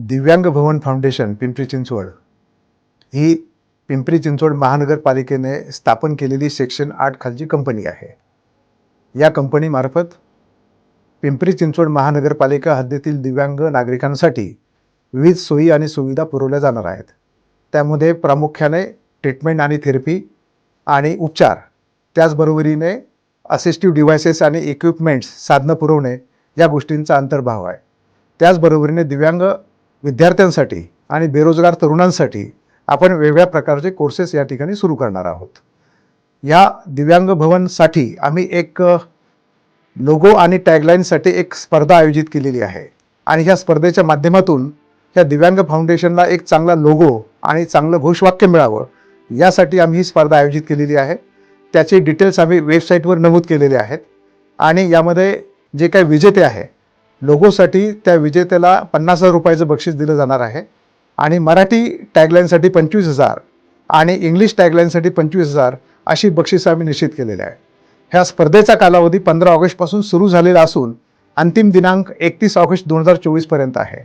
दिव्यांग भवन फाउंडेशन पिंपरी चिंचवड. ही पिंपरी चिंचवड महानगरपालिकेने स्थापन केलेली सेक्शन आठ खालची कंपनी आहे. या कंपनीमार्फत पिंपरी चिंचवड महानगरपालिका हद्दीतील दिव्यांग नागरिकांसाठी विविध सोयी आणि सुविधा पुरवल्या जाणार आहेत. त्यामध्ये प्रामुख्याने ट्रीटमेंट आणि थेरपी आणि उपचार त्याचबरोबरीने असिस्टिव्ह डिव्हायसेस आणि इक्विपमेंट्स साधनं पुरवणे या गोष्टींचा अंतर्भाव आहे. त्याचबरोबरीने दिव्यांग विद्यार्थ्यांसाठी आणि बेरोजगार तरुणांसाठी आपण वेगळ्या प्रकारचे कोर्सेस या ठिकाणी सुरू करणार आहोत. या दिव्यांग भवनसाठी आम्ही एक लोगो आणि टॅगलाईनसाठी एक स्पर्धा आयोजित केलेली आहे. आणि ह्या स्पर्धेच्या माध्यमातून ह्या दिव्यांग फाउंडेशनला एक चांगला लोगो आणि चांगलं घोषवाक्य मिळावं यासाठी आम्ही ही स्पर्धा आयोजित केलेली आहे. त्याचे डिटेल्स आम्ही वेबसाईटवर नमूद केलेले आहेत. आणि यामध्ये जे काही विजेते आहे लोगोसाठी त्या विजेत्याला पन्नास हजार रुपयाचं बक्षीस दिलं जाणार आहे. आणि मराठी टॅगलाईनसाठी पंचवीस हजार आणि इंग्लिश टॅगलाईनसाठी पंचवीस हजार अशी बक्षिसं आम्ही निश्चित केलेली आहे. ह्या स्पर्धेचा कालावधी पंधरा ऑगस्टपासून सुरू झालेला असून अंतिम दिनांक एकतीस ऑगस्ट दोन हजार चोवीसपर्यंत आहे.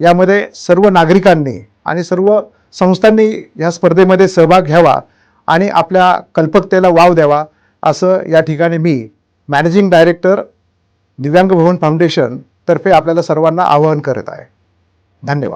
यामध्ये सर्व नागरिकांनी आणि सर्व संस्थांनी ह्या स्पर्धेमध्ये सहभाग घ्यावा आणि आपल्या कल्पकतेला वाव द्यावा असं या ठिकाणी मी मॅनेजिंग डायरेक्टर दिव्यांग भवन फाउंडेशन तर्फे आपल्याला सर्वांना आवाहन करत आहे. धन्यवाद.